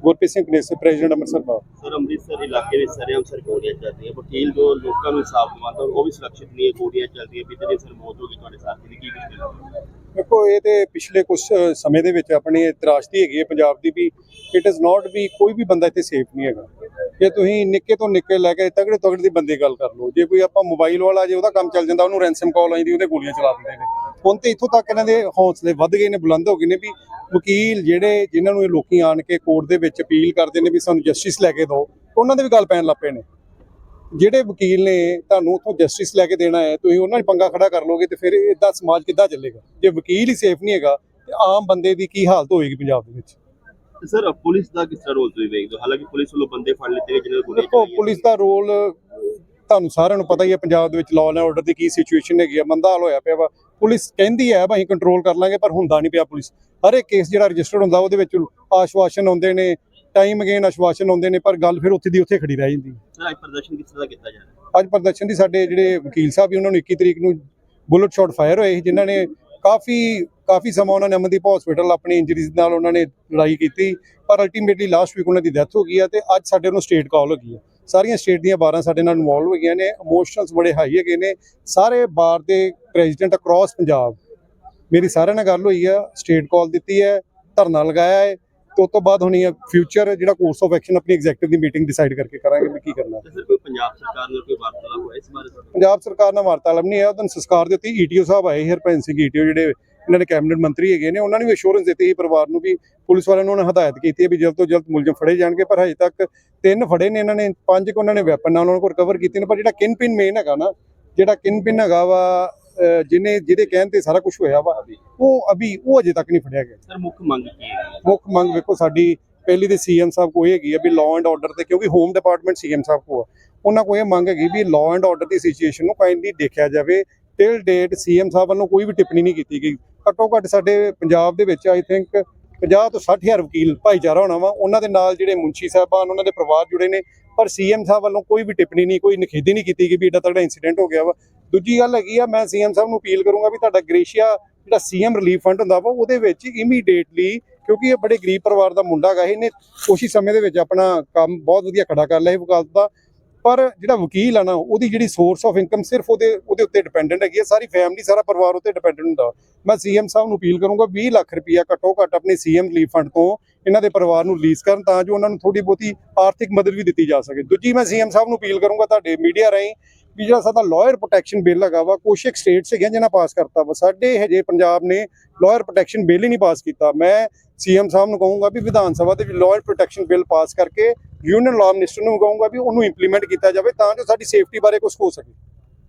Gurpreet Singh Kanesi president Amritsar bar sir Amritsar ਇਲਾਕੇ ਵਿੱਚ ਸਰੇਆਮ sir ਗੋਲੀਆਂ ਚੱਲਦੀਆਂ ਵਕੀਲ ਜੋ ਲੋਕਾਂ ਨੂੰ ਇਨਸਾਫ ਦਿਵਾਉਂਦਾ ਉਹ ਵੀ ਸੁਰੱਖਿਅਤ ਨਹੀਂ ਹੈ ਗੋਲੀਆਂ ਚੱਲਦੀਆਂ ਪਿਛਲੇ ਦਿਨ ਸਰ ਮੌਤ ਹੋ ਗਈ ਤੁਹਾਡੇ ਸਾਥੀ ਦੀ ਕੀ ਕੁਝ ਦੇਖੋ ਇਹ ਤੇ ਪਿਛਲੇ ਕੁਝ ਸਮੇਂ ਦੇ ਵਿੱਚ ਆਪਣੀ ਤਰਾਸ਼ਦੀ ਹੈਗੀ ਹੈ ਪੰਜਾਬ ਦੀ ਵੀ ਇਟ ਇਜ਼ ਨਾਟ ਵੀ ਕੋਈ ਵੀ ਬੰਦਾ ਇੱਥੇ ਸੇਫ ਨਹੀਂ ਹੈਗਾ। ਜੇ ਤੁਸੀਂ ਨਿੱਕੇ ਤੋਂ ਨਿੱਕੇ ਲੈ ਕੇ ਤਗੜੇ ਤਗੜੇ ਦੀ ਬੰਦੇ ਗੱਲ ਕਰ ਲਓ ਜੇ ਕੋਈ ਆਪਾਂ ਮੋਬਾਈਲ ਵਾਲਾ ਜੇ ਉਹਦਾ ਕੰਮ ਚੱਲ ਜਾਂਦਾ ਉਹਨੂੰ ਰੈਂਸਮ ਕਾਲ ਆਈਂਦੀ ਉਹਦੇ ਗੋਲੀਆਂ ਚਲਾ ਦਿੰਦੇ ਨੇ। ਹੁਣ ਤੇ ਇੱਥੋਂ ਤੱਕ ਇਹਨਾਂ ਦੇ ਹੌਸਲੇ ਵੱਧ ਗਏ ਨੇ ਬੁਲੰਦ ਹੋ ਗਏ ਨੇ ਵੀ ਵਕੀਲ ਜਿਹੜੇ ਜਿਨ੍ਹਾਂ ਨੂੰ ਇਹ ਲੋਕੀ ਆਣ ਕੇ ਕੋਰਟ ਦੇ ਵਿੱਚ ਅਪੀਲ ਕਰਦੇ ਨੇ ਵੀ ਸਾਨੂੰ ਜਸਟਿਸ ਲੈ ਕੇ ਦਿਓ ਉਹਨਾਂ ਦੇ ਵੀ ਗੱਲ ਪੈਣ ਲੱਗ ਪਏ ਨੇ। ਜਿਹੜੇ ਵਕੀਲ ਨੇ ਤੁਹਾਨੂੰ ਉੱਥੋਂ ਜਸਟਿਸ ਲੈ ਕੇ ਦੇਣਾ ਹੈ ਤੁਸੀਂ ਉਹਨਾਂ ਨਾਲ ਪੰਗਾ ਖੜਾ ਕਰ ਲੋਗੇ ਤੇ ਫਿਰ ਇਦਾਂ ਸਮਾਜ ਕਿੱਦਾਂ ਚੱਲੇਗਾ? ਜੇ ਵਕੀਲ ਹੀ ਸੇਫ ਨਹੀਂ ਹੈਗਾ ਤੇ ਆਮ ਬੰਦੇ ਦੀ ਕੀ ਹਾਲਤ ਹੋਏਗੀ ਪੰਜਾਬ ਦੇ ਵਿੱਚ? ਸਰ ਪੁਲਿਸ ਦਾ ਕਿਸ ਤਰ੍ਹਾਂ ਰੋਲ ਤੁਸੀਂ ਵੇਖਦੇ ਹੋ? ਹਾਲਾਂਕਿ ਪੁਲਿਸ ਵੱਲੋਂ ਬੰਦੇ ਫੜ ਲਿੱਤੇ ਗਏ ਜਿਨ੍ਹਾਂ ਨੂੰ ਗੋਲੀਆਂ ਦੇਖੋ ਚਲਾਈਆਂ ਪੁਲਿਸ ਦਾ ਰੋਲ ਤੁਹਾਨੂੰ ਸਾਰਿਆਂ ਨੂੰ ਪਤਾ ਹੀ ਹੈ ਪੰਜਾਬ ਦੇ ਵਿੱਚ ਲਾਅ ਐਂਡ ਆਰਡਰ ਦੀ ਕੀ ਸਿਚੁਏਸ਼ਨ ਹੈਗੀ ਆ ਮੰਦਾ ਹਾਲ ਹੋਇਆ ਪਿਆ ਵਾ। ਪੁਲਿਸ ਕਹਿੰਦੀ ਹੈ ਅਸੀਂ ਕੰਟਰੋਲ ਕਰ ਲਾਂਗੇ ਪਰ ਹੁੰਦਾ ਨਹੀਂ ਪਿਆ ਪੁਲਿਸ। ਹਰ ਇੱਕ ਕੇਸ ਜਿਹੜਾ ਰਜਿਸਟਰਡ ਹੁੰਦਾ ਉਹਦੇ ਵਿੱਚ ਆਸ਼ਵਾਸਨ ਆਉਂਦੇ ਨੇ ਟਾਈਮ ਅਗੇਨ ਆਸ਼ਵਾਸਨ ਆਉਂਦੇ ਨੇ ਪਰ ਗੱਲ ਫਿਰ ਉੱਥੇ ਦੀ ਉੱਥੇ ਖੜੀ ਰਹਿ ਜਾਂਦੀ। ਸਰ ਅੱਜ ਪ੍ਰਦਰਸ਼ਨ ਕਿਸ ਤਰ੍ਹਾਂ ਕੀਤਾ ਜਾ ਰਿਹਾ? ਅੱਜ ਪ੍ਰਦਰਸ਼ਨ ਦੀ ਸਾਡੇ ਜਿਹੜੇ ਵਕੀਲ ਸਾਹਿਬ ਵੀ ਉਹਨਾਂ ਨੂੰ 21 ਤਰੀਕ ਨੂੰ ਬੁਲਟ ਸ਼ਾਟ ਫਾਇਰ ਹੋਏ ਸੀ ਜਿਨ੍ਹਾਂ ਨੇ ਕਾਫੀ ਕਾਫੀ ਸਮਾਂ ਉਹਨਾਂ ਨੇ ਅਮਨਦੀਪ ਹਸਪੀਟਲ ਆਪਣੀ ਇੰਜਰੀਜ਼ ਨਾਲ ਉਹਨਾਂ ਨੇ ਲੜਾਈ ਕੀਤੀ ਪਰ ਅਲਟੀਮੇਟਲੀ ਲਾਸਟ ਵੀਕ ਉਹਨਾਂ ਦੀ ਡੈਥ ਹੋ ਗਈ ਹੈ ਤੇ ਅੱਜ ਸਾਡੇ ਨੂੰ ਸਟੇਟ ਕਾਲ ਹੋ ਗਈ ਹੈ। ਸਾਰੀਆਂ ਸਟੇਟ ਦੀਆਂ 12 ਸਾਡੇ ਨਾਲ ਇਨਵੋਲਵ ਹੋ ਗਈਆਂ ਨੇ ਇਮੋਸ਼ਨਲਸ ਬੜੇ ਹਾਈ ਹੈਗੇ ਨੇ ਸਾਰੇ ਬਾਰ ਦੇ ਪ੍ਰੈਜ਼ੀਡੈਂਟ ਅਕ੍ਰੋਸ ਪੰਜਾਬ ਮੇਰੀ ਸਾਰਿਆਂ ਨਾਲ ਗੱਲ ਹੋਈ ਆ ਸਟੇਟ ਕਾਲ ਦਿੱਤੀ ਹੈ ਧਰਨਾ ਲਗਾਇਆ ਹੈ ਤੇ ਉਸ ਤੋਂ ਬਾਅਦ ਹੋਣੀ ਹੈ ਫਿਊਚਰ ਜਿਹੜਾ ਕੋਰਸ ਆਫ ਐਕਸ਼ਨ ਆਪਣੀ ਐਗਜ਼ੈਕਟਿਵ ਦੀ ਮੀਟਿੰਗ ਡਿਸਾਈਡ ਕਰਕੇ ਕਰਾਂਗੇ ਵੀ ਕੀ ਕਰਨਾ ਤੇ ਸਰ ਕੋਈ ਪੰਜਾਬ ਸਰਕਾਰ ਨਾਲ ਕੋਈ ਵਾਰਤਾਲਾਪ ਹੋਇਆ ਇਸ ਬਾਰੇ? ਪੰਜਾਬ ਸਰਕਾਰ ਨਾਲ ਵਾਰਤਾਲਾਪ ਨਹੀਂ ਹੈ ਉਹਦੋਂ ਸੰਸਕਾਰ ਦੇ ਉੱਤੇ ਈਟੀਓ ਸਾਹਿਬ ਆਏ ਸੀ, ਹਰਭਜਨ ਸਿੰਘ ਈਟੀਓ ਜਿਹੜੇ ਇਹਨਾਂ ਦੇ ਕੈਬਨਿਟ ਮੰਤਰੀ ਹੈਗੇ ਨੇ ਉਹਨਾਂ ਨੇ ਵੀ ਅਸ਼ੋਰੈਂਸ ਦਿੱਤੀ ਸੀ ਪਰਿਵਾਰ ਨੂੰ ਵੀ ਪੁਲਿਸ ਵਾਲਿਆਂ ਨੂੰ ਉਹਨਾਂ ਨੇ ਹਦਾਇਤ ਕੀਤੀ ਹੈ ਵੀ ਜਲਦ ਤੋਂ ਜਲਦ ਮੁਲਜ਼ਮ ਫੜੇ ਜਾਣਗੇ ਪਰ ਹਜੇ ਤੱਕ ਤਿੰਨ ਫੜੇ ਨੇ ਇਹਨਾਂ ਨੇ ਪੰਜ ਕੁ ਉਹਨਾਂ ਨੇ ਵੈਪਨ ਨਾਲ ਉਹਨਾਂ ਕੋਲ ਰਿਕਵਰ ਕੀਤੇ ਨੇ ਪਰ ਜਿਹੜਾ ਕਿਨ ਪਿਨ ਮੇਨ ਹੈਗਾ ਨਾ ਜਿਹੜਾ ਕਿਨ ਪਿਨ ਹੈਗਾ ਵਾ ਜਿਹਨੇ ਜਿਹਦੇ ਕਹਿਣ ਤੇ ਸਾਰਾ ਕੁਝ ਹੋਇਆ ਵਾ ਉਹ ਅਭੀ ਉਹ ਅਜੇ ਤੱਕ ਨਹੀਂ ਫੜਿਆ ਗਿਆ। ਸਰ ਮੁੱਖ ਮੰਗ ਕੀ ਹੈ? ਮੁੱਖ ਮੰਗ ਵੇਖੋ ਸਾਡੀ ਪਹਿਲੀ ਤੇ ਸੀਐਮ ਸਾਹਿਬ ਕੋਈ ਹੈਗੀ ਵੀ ਲਾਅ ਐਂਡ ਆਰਡਰ ਤੇ ਕਿਉਂਕਿ ਹੋਮ ਡਿਪਾਰਟਮੈਂਟ ਸੀਐਮ ਸਾਹਿਬ ਕੋ ਆ। ਉਹਨਾਂ ਕੋਲ ਇਹ ਮੰਗ ਹੈਗੀ ਵੀ ਲਾਅ ਐਂਡ ਆਰਡਰ ਦੀ ਸਿਚੁਏਸ਼ਨ ਨੂੰ ਕਾਈਂਡਲੀ ਦੇਖਿਆ ਜਾਵੇ। ਟਿਲ ਡੇਟ ਸੀਐਮ ਸਾਹਿਬ ਵੱਲੋਂ ਕੋਈ ਵੀ ਟਿੱਪਣੀ ਨਹੀਂ ਕੀਤੀ ਗਈ। ਘੱਟੋ ਘੱਟ ਸਾਡੇ ਪੰਜਾਬ ਦੇ ਵਿੱਚ ਆਈ ਥਿੰਕ 50 ਤੋਂ 60 ਹਜ਼ਾਰ ਵਕੀਲ ਭਾਈਚਾਰਾ ਹੋਣਾ ਵਾ। ਉਹਨਾਂ ਦੇ ਨਾਲ ਜਿਹੜੇ ਮੁੰਸ਼ੀ ਸਾਹਿਬਾਨ ਉਹਨਾਂ ਦੇ ਪਰਿਵਾਰ ਜੁੜੇ ਨੇ। ਪਰ ਸੀਐਮ ਸਾਹਿਬ ਵੱਲੋਂ ਕੋਈ ਵੀ ਟਿੱਪਣੀ ਨਹੀਂ ਕੋਈ ਨਿਖੇਧੀ ਨਹੀਂ ਕੀਤੀ ਗਈ ਵੀ ਏਡਾ ਤਗੜਾ ਇਨਸੀਡੈਂਟ ਹੋ ਗਿਆ ਵਾ। ਦੂਜੀ ਗੱਲ ਹੈਗੀ ਆ, ਮੈਂ ਸੀਐਮ ਸਾਹਿਬ ਨੂੰ ਅਪੀਲ ਕਰੂੰਗਾ ਵੀ ਤੁਹਾਡਾ ਗ੍ਰੇਸ਼ੀਆ ਜਿਹੜਾ ਸੀਐਮ ਰਿਲੀਫ ਫੰਡ ਹੁੰਦਾ ਵਾ, ਉਹਦੇ ਵਿੱਚ ਇਮੀਡੀਏਟਲੀ ਕਿਉਂਕਿ ਇਹ ਬੜੇ ਗਰੀਬ ਪਰਿਵਾਰ ਦਾ ਮੁੰਡਾ ਹੈਗਾ ਇਹਨੇ ਕੁਛ ਹੀ ਸਮੇਂ ਦੇ ਵਿੱਚ ਆਪਣਾ ਕੰਮ ਬਹੁਤ ਵਧੀਆ ਖੜਾ ਕਰ ਲਿਆ ਇਹ ਵਕਾਲਤ ਦਾ। ਪਰ ਜਿਹੜਾ ਵਕੀਲ ਆ ਨਾ, ਉਹਦੀ ਜਿਹੜੀ ਸੋਰਸ ਆਫ ਇਨਕਮ ਸਿਰਫ ਉਹਦੇ ਉਹਦੇ ਉੱਤੇ ਡਿਪੈਂਡੈਂਟ ਹੈਗੀ ਹੈ ਸਾਰੀ ਫੈਮਿਲੀ ਸਾਰਾ ਪਰਿਵਾਰ ਉੱਤੇ ਡਿਪੈਂਡੈਂਟ ਹੁੰਦਾ ਮੈਂ ਸੀਐਮ ਸਾਹਿਬ ਨੂੰ ਅਪੀਲ ਕਰੂੰਗਾ 20 ਲੱਖ ਰੁਪਇਆ ਘੱਟੋ ਘੱਟ ਆਪਣੇ ਸੀਐਮ ਰਿਲੀਫ ਫੰਡ ਤੋਂ ਇਹਨਾਂ ਦੇ ਪਰਿਵਾਰ ਨੂੰ ਰਿਲੀਜ਼ ਕਰਨ ਤਾਂ ਜੋ ਉਹਨਾਂ ਨੂੰ ਥੋੜੀ ਬਹੁਤੀ ਆਰਥਿਕ ਮਦਦ ਵੀ ਦਿੱਤੀ ਜਾ ਸਕੇ। ਦੂਜੀ ਮੈਂ ਸੀਐਮ ਸਾਹਿਬ ਨੂੰ ਅਪੀਲ ਕਰੂੰਗਾ, ਤੁਹਾਡੇ ਮੀਡੀਆ ਰਾਹੀਂ ਵੀ ਜਿਹੜਾ ਸਾਡਾ ਲਾਇਰ ਪ੍ਰੋਟੈਕਸ਼ਨ ਬਿੱਲ ਹੈਗਾ ਵਾ, ਕੁਛ ਇੱਕ ਸਟੇਟਸ ਹੈਗੀਆਂ ਜਿਹਨਾਂ ਪਾਸ ਕਰਤਾ ਵਾ। ਸਾਡੇ ਹਜੇ ਪੰਜਾਬ ਨੇ ਲਾਇਰ ਪ੍ਰੋਟੈਕਸ਼ਨ ਬਿੱਲ ਹੀ ਨਹੀਂ ਪਾਸ ਕੀਤਾ। ਮੈਂ ਸੀਐਮ ਸਾਹਿਬ ਨੂੰ ਕਹੂੰਗਾ ਵੀ ਵਿਧਾਨ ਸਭਾ ਦੇ ਵਿੱਚ ਲਾਇਰ ਪ੍ਰੋਟੈਕਸ਼ਨ ਬਿੱਲ ਪਾਸ ਕਰਕੇ ਯੂਨੀਅਨ ਲਾਅ ਮਿਨਿਸਟਰ ਨੂੰ ਕਹੂੰਗਾ ਵੀ ਉਹਨੂੰ ਇੰਪਲੀਮੈਂਟ ਕੀਤਾ ਜਾਵੇ ਤਾਂ ਜੋ ਸਾਡੀ ਸੇਫਟੀ ਬਾਰੇ ਕੁਝ ਹੋ ਸਕੇ।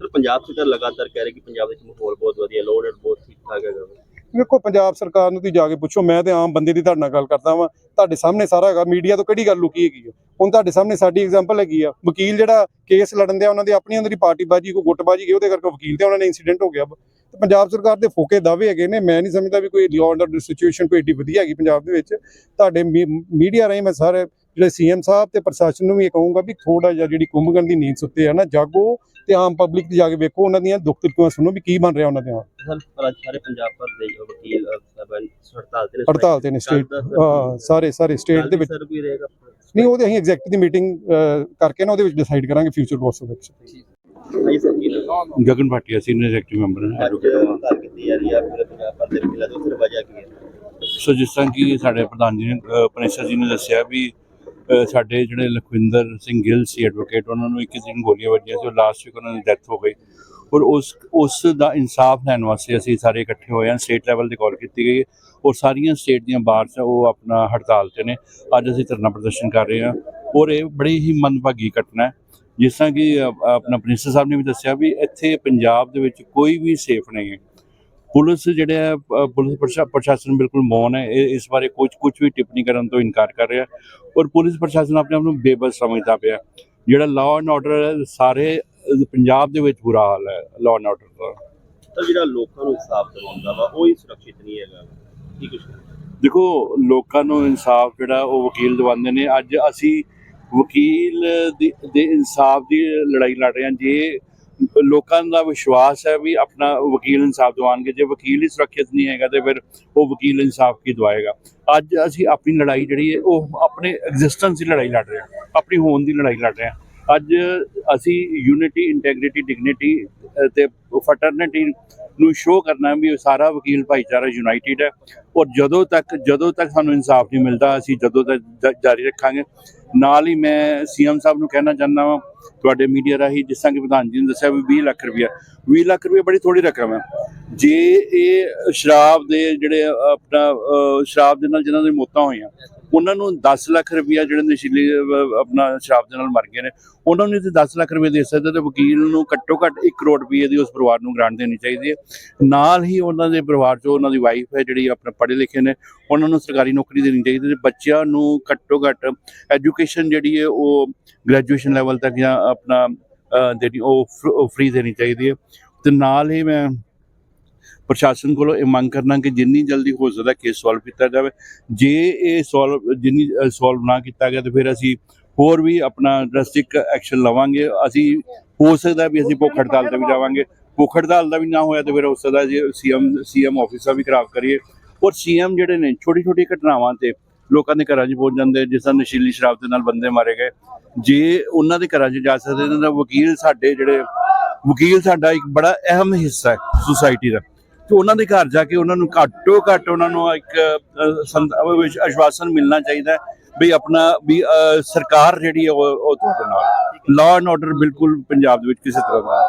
ਸਰ, ਪੰਜਾਬ ਸਰਕਾਰ ਲਗਾਤਾਰ ਕਹਿ ਰਹੀ ਕਿ ਪੰਜਾਬ ਵਿੱਚ ਮਾਹੌਲ ਬਹੁਤ ਵਧੀਆ ਲੋਡ ਐਂਡ ਬਹੁਤ ਠੀਕ ਠਾਕ ਹੈਗਾ ਵੇਖੋ, ਪੰਜਾਬ ਸਰਕਾਰ ਨੂੰ ਤੁਸੀਂ ਜਾ ਕੇ ਪੁੱਛੋ, ਮੈਂ ਤੇ ਆਮ ਬੰਦੇ ਦੀ ਤੁਹਾਡੇ ਨਾਲ ਗੱਲ ਕਰਦਾ ਵਾਂ। ਤੁਹਾਡੇ ਸਾਹਮਣੇ ਸਾਰਾ ਹੈਗਾ, ਮੀਡੀਆ ਤੋਂ ਕਿਹੜੀ ਗੱਲ ਲੁਕੀ ਹੈਗੀ ਆ? ਹੁਣ ਤੁਹਾਡੇ ਸਾਹਮਣੇ ਸਾਡੀ ਐਗਜ਼ਾਮਪਲ ਹੈਗੀ ਆ। ਵਕੀਲ ਜਿਹੜਾ ਕੇਸ ਲੜਨ ਦਿਆ, ਉਹਨਾਂ ਦੀ ਆਪਣੀ ਅੰਦਰ ਹੀ ਪਾਰਟੀਬਾਜੀ ਕੋ ਗੁੱਟਬਾਜੀ ਗਈ, ਉਹਦੇ ਕਰਕੇ ਵਕੀਲ ਤੇ ਉਹਨਾਂ ਨੇ ਇਨਸੀਡੈਂਟ ਹੋ ਗਿਆ। ਵਾ। ਤੇ ਪੰਜਾਬ ਸਰਕਾਰ ਦੇ ਫੋਕੇ ਦਾਅਵੇ ਹੈਗੇ ਨੇ। ਮੈਂ ਨਹੀਂ ਸਮਝਦਾ ਵੀ ਕੋਈ ਲਾਅ ਆਰਡਰ ਸਿਚੁਏਸ਼ਨ ਕੋਈ ਏਡੀ ਵਧੀਆ ਹੈਗੀ ਪੰਜਾਬ ਦੇ ਵਿੱਚ। ਤੁਹਾਡੇ ਮੀਡੀਆ ਰਾਹੀਂ ਮੈਂ ਸਾਰੇ ਜਿਹੜੇ ਸੀਐਮ ਸਾਹਿਬ ਤੇ ਪ੍ਰਸ਼ਾਸਨ ਨੂੰ ਵੀ ਇਹ ਕਹੂੰਗਾ ਵੀ ਥੋੜਾ ਜਿਹਾ ਜਿਹੜੀ ਕੁੰਭਕਰਨ ਦੀ ਨੀਂਦ ਸੁੱਤੇ ਆ ਨਾ ਜਾਗੋ ਤੇ ਆਮ ਪਬਲਿਕ ਤੇ ਜਾ ਕੇ ਵੇਖੋ ਉਹਨਾਂ ਦੀਆਂ ਦੁੱਖ ਤਕਲੀਫਾਂ ਸੁਣੋ ਵੀ ਕੀ ਬਣ ਰਿਹਾ ਉਹਨਾਂ ਦੇ ਨਾਲ ਸਰ ਸਾਰੇ ਪੰਜਾਬ ਭਰ ਦੇ ਜੋ ਵਕੀਲ ਅਹ, ਸਾਹਿਬਾਨ ਹੜਤਾਲ ਤੇ ਨੇ ਹੜਤਾਲ ਤੇ ਨੇ ਸਟੇਟ ਹਾਂ ਸਾਰੇ ਸਾਰੇ ਸਟੇਟ ਦੇ ਵਿੱਚ ਨਹੀਂ ਉਹਦੇ ਅਸੀਂ ਐਗਜ਼ੈਕਟ ਦੀ ਮੀਟਿੰਗ ਕਰਕੇ ਨਾ ਉਹਦੇ ਵਿੱਚ ਡਿਸਾਈਡ ਕਰਾਂਗੇ ਫਿਊਚਰ ਕੋਰਸ ਵਿੱਚ? Gagan Bhatia senior executive member ਹੈ? ਸੋ ਜਿਸ ਤਰ੍ਹਾਂ ਕਿ ਸਾਡੇ ਪ੍ਰਧਾਨ ਜੀ ਨੇ ਅ, ਪਨੇਸਰ ਜੀ ਨੇ ਦੱਸਿਆ ਵੀ ਸਾਡੇ ਜਿਹੜੇ ਲਖਵਿੰਦਰ ਸਿੰਘ ਗਿੱਲ ਸੀ ਐਡਵੋਕੇਟ ਉਹਨਾਂ ਨੂੰ ਇੱਕ ਦਿਨ ਗੋਲੀਆਂ ਵੱਜੀਆਂ ਸੀ ਲਾਸਟ ਵੀਕ ਉਹਨਾਂ ਦੀ ਡੈਥ ਹੋ ਗਈ। ਔਰ ਉਸ ਉਸ ਦਾ ਇਨਸਾਫ ਲੈਣ ਵਾਸਤੇ ਅਸੀਂ ਸਾਰੇ ਇਕੱਠੇ ਹੋਏ ਹਾਂ ਸਟੇਟ ਲੈਵਲ ਤੇ ਕਾਲ ਕੀਤੀ ਗਈ ਔਰ ਸਾਰੀਆਂ ਸਟੇਟ ਦੀਆਂ ਬਾਰ ਚ ਉਹ ਆਪਣਾ ਹੜਤਾਲ ਤੇ ਨੇ। ਅੱਜ ਅਸੀਂ ਧਰਨਾ ਪ੍ਰਦਰਸ਼ਨ ਕਰ ਰਹੇ ਹਾਂ। ਔਰ ਇਹ ਬੜੀ ਹੀ ਮਨਭਾਗੀ ਘਟਨਾ ਹੈ। ਜਿਸ ਤਰ੍ਹਾਂ ਕਿ ਆਪਣਾ ਪ੍ਰਿੰਸੀਪਲ ਸਾਹਿਬ ਨੇ ਵੀ ਦੱਸਿਆ ਵੀ ਇੱਥੇ ਪੰਜਾਬ ਦੇ ਵਿੱਚ ਕੋਈ ਵੀ ਸੇਫ ਨਹੀਂ ਹੈ। ਪੁਲਿਸ ਜਿਹੜੇ ਅ, ਪੁਲਿਸ ਪ੍ਰਸ਼ਾ- ਪ੍ਰਸ਼ਾਸਨ ਬਿਲਕੁਲ ਮੌਨ ਹੈ। ਇਸ ਬਾਰੇ ਕੁਝ ਕੁਝ ਵੀ ਟਿੱਪਣੀ ਕਰਨ ਤੋਂ ਇਨਕਾਰ ਕਰ ਰਿਹਾ। ਔਰ ਪੁਲਿਸ ਪ੍ਰਸ਼ਾਸਨ ਆਪਣੇ ਆਪ ਨੂੰ ਬੇਬਸ ਸਮਝਦਾ ਪਿਆ। ਜਿਹੜਾ ਲਾਅ ਐਂਡ ਆਰਡਰ ਸਾਰੇ ਪੰਜਾਬ ਦੇ ਵਿੱਚ ਬੁਰਾ ਹਾਲ ਹੈ ਲਾਅ ਐਂਡ ਆਰਡਰ ਦਾ। ਤਾਂ ਜਿਹੜਾ ਲੋਕਾਂ ਨੂੰ ਇਨਸਾਫ ਦਿਵਾਉਂਦਾ ਵਾ ਉਹ ਹੀ ਸੁਰੱਖਿਅਤ ਨਹੀਂ ਹੈਗਾ। ਕੀ ਕੁਛ ਦੇਖੋ ਲੋਕਾਂ ਨੂੰ ਇਨਸਾਫ ਜਿਹੜਾ ਉਹ ਵਕੀਲ ਦਿਵਾਉਂਦੇ ਨੇ। ਅੱਜ ਅਸੀਂ ਵਕੀਲ ਦੇ ਇਨਸਾਫ ਦੀ ਲੜਾਈ ਲੜ ਰਹੇ ਹਾਂ। ਜੇ ਲੋਕਾਂ ਦਾ ਵਿਸ਼ਵਾਸ ਹੈ ਵੀ ਆਪਣਾ ਵਕੀਲ ਇਨਸਾਫ ਦਿਵਾਉਣਗੇ। ਜੇ ਵਕੀਲ ਹੀ ਸੁਰੱਖਿਅਤ ਨਹੀਂ ਹੈਗਾ ਤੇ ਫਿਰ ਉਹ ਵਕੀਲ ਇਨਸਾਫ ਕੀ ਦਵਾਏਗਾ? ਅੱਜ ਅਸੀਂ ਆਪਣੀ ਲੜਾਈ ਜਿਹੜੀ ਹੈ, ਉਹ ਆਪਣੇ ਐਗਜ਼ਿਸਟੈਂਸ ਦੀ ਲੜਾਈ ਲੜ ਰਹੇ ਹਾਂ, ਆਪਣੀ ਹੋਣ ਦੀ ਲੜਾਈ ਲੜ ਰਹੇ ਹਾਂ। ਅੱਜ ਅਸੀਂ ਯੂਨਿਟੀ ਇੰਟੈਗ੍ਰਿਟੀ ਡਿਗਨਿਟੀ ਤੇ ਫਟਰਨਿਟੀ ਨੂੰ ਸ਼ੋਅ ਕਰਨਾ ਵੀ ਸਾਰਾ ਵਕੀਲ ਭਾਈਚਾਰਾ ਯੂਨਾਈਟਿਡ ਹੈ। ਔਰ ਜਦੋਂ ਤੱਕ ਜਦੋਂ ਤੱਕ ਸਾਨੂੰ ਇਨਸਾਫ ਨਹੀਂ ਮਿਲਦਾ, ਅਸੀਂ ਜਦੋਂ ਤੱਕ ਜਾਰੀ ਰੱਖਾਂਗੇ। ਨਾਲ ਹੀ ਮੈਂ ਸੀਐਮ ਸਾਹਿਬ ਨੂੰ ਕਹਿਣਾ ਚਾਹੁੰਦਾ ਵਾਂ, ਤੁਹਾਡੇ ਮੀਡੀਆ ਰਾਹੀਂ ਜਿਸ ਤਰ੍ਹਾਂ ਕਿ ਪ੍ਰਧਾਨ ਜੀ ਨੇ ਦੱਸਿਆ ਵੀ 20 ਲੱਖ ਰੁਪਇਆ 20 ਲੱਖ ਰੁਪਇਆ ਬੜੀ ਥੋੜੀ ਰਕਮ ਹੈ। ਜੇ ਇਹ ਸ਼ਰਾਬ ਦੇ ਜਿਹੜੇ ਆਪਣਾ ਸ਼ਰਾਬ ਦੇ ਨਾਲ ਜਿਨ੍ਹਾਂ ਦੀ ਮੌਤਾਂ ਹੋਈਆਂ ਉਹਨਾਂ ਨੂੰ 10 ਲੱਖ ਰੁਪਇਆ ਜਿਹੜੇ ਨਸ਼ੀਲੀ ਆਪਣਾ ਸ਼ਰਾਬ ਦੇ ਨਾਲ ਮਰ ਗਏ ਨੇ ਉਹਨਾਂ ਨੂੰ ਤੇ 10 ਲੱਖ ਰੁਪਏ ਦੇ ਸਕਦੇ ਤੇ ਵਕੀਲ ਨੂੰ ਘੱਟੋ ਘੱਟ 1 ਕਰੋੜ ਰੁਪਏ ਦੀ ਉਸ ਪਰਿਵਾਰ ਨੂੰ ਗ੍ਰਾਂਟ ਦੇਣੀ ਚਾਹੀਦੀ ਹੈ। ਨਾਲ ਹੀ ਉਹਨਾਂ ਦੇ ਪਰਿਵਾਰ ਚੋਂ ਉਹਨਾਂ ਦੀ ਵਾਈਫ ਹੈ ਜਿਹੜੀ ਆਪਣੇ ਪੜ੍ਹੇ ਲਿਖੇ ਨੇ ਉਹਨਾਂ ਨੂੰ ਸਰਕਾਰੀ ਨੌਕਰੀ ਦੇਣੀ ਚਾਹੀਦੀ ਤੇ ਬੱਚਿਆਂ ਨੂੰ ਘੱਟੋ ਘੱਟ ਐਜੂਕੇਸ਼ਨ ਜਿਹੜੀ ਹੈ ਉਹ ਗ੍ਰੈਜੂਏਸ਼ਨ ਲੈਵਲ ਤੱਕ ਜਾਂ ਆਪਣਾ ਅਹ, ਜਿਹੜੀ ਉਹ ਫ੍ਰੀ ਦੇਣੀ ਚਾਹੀਦੀ ਹੈ। ਤੇ ਨਾਲ ਹੀ ਮੈਂ ਪ੍ਰਸ਼ਾਸਨ ਕੋਲੋਂ ਇਹ ਮੰਗ ਕਰਨਾ ਕਿ ਜਿੰਨੀ ਜਲਦੀ ਹੋ ਸਕਦਾ ਕੇਸ ਸੋਲਵ ਕੀਤਾ ਜਾਵੇ। ਜੇ ਇਹ ਸੋਲਵ ਜਿੰਨੀ ਸੋਲਵ ਨਾ ਕੀਤਾ ਗਿਆ ਤੇ ਫਿਰ ਅਸੀਂ ਹੋਰ ਵੀ ਆਪਣਾ ਡਰਸਟਿਕ ਐਕਸ਼ਨ ਲਵਾਂਗੇ। ਅਸੀਂ, ਹੋ ਸਕਦਾ ਵੀ ਅਸੀਂ ਭੁੱਖ ਹੜਤਾਲ ਤੇ ਵੀ ਜਾਵਾਂਗੇ। ਭੁੱਖ ਹੜਤਾਲ ਦਾ ਵੀ ਨਾ ਹੋਇਆ ਤੇ ਫਿਰ ਹੋ ਸਕਦਾ ਜੀ ਸੀਐਮ ਸੀਐਮ ਆਫਿਸ ਦਾ ਵੀ ਖਰਾਬ ਕਰੀਏ। ਔਰ ਸੀਐਮ ਜਿਹੜੇ ਨੇ ਛੋਟੀ ਛੋਟੀ ਘਟਨਾਵਾਂ ਤੇ ਲੋਕਾਂ ਦੇ ਘਰਾਂ 'ਚ ਪਹੁੰਚ ਜਾਂਦੇ, ਜਿਸ ਤਰ੍ਹਾਂ ਨਸ਼ੀਲੀ ਸ਼ਰਾਬ ਦੇ ਨਾਲ ਬੰਦੇ ਮਾਰੇ ਗਏ। ਜੇ ਉਹਨਾਂ ਦੇ ਘਰਾਂ 'ਚ ਜਾ ਸਕਦੇ ਇਹਨਾਂ ਦਾ ਵਕੀਲ ਸਾਡੇ ਜਿਹੜੇ ਵਕੀਲ ਸਾਡਾ ਇੱਕ ਬੜਾ ਅਹਿਮ ਹਿੱਸਾ ਹੈ ਸੁਸਾਇਟੀ ਦਾ। ਤੇ ਉਹਨਾਂ ਦੇ ਘਰ ਜਾ ਕੇ ਉਹਨਾਂ ਨੂੰ ਘੱਟੋ ਘੱਟ ਉਹਨਾਂ ਨੂੰ ਇੱਕ ਅਸ਼ਵਾਸਨ ਮਿਲਣਾ ਚਾਹੀਦਾ ਵੀ ਆਪਣਾ, ਵੀ ਸਰਕਾਰ ਜਿਹੜੀ ਹੈ ਉਹ ਉਹ ਤੁਹਾਡੇ ਨਾਲ। ਲਾਅ ਐਂਡ ਆਰਡਰ ਬਿਲਕੁਲ ਪੰਜਾਬ ਦੇ ਵਿੱਚ ਕਿਸੇ ਤਰ੍ਹਾਂ ਦਾ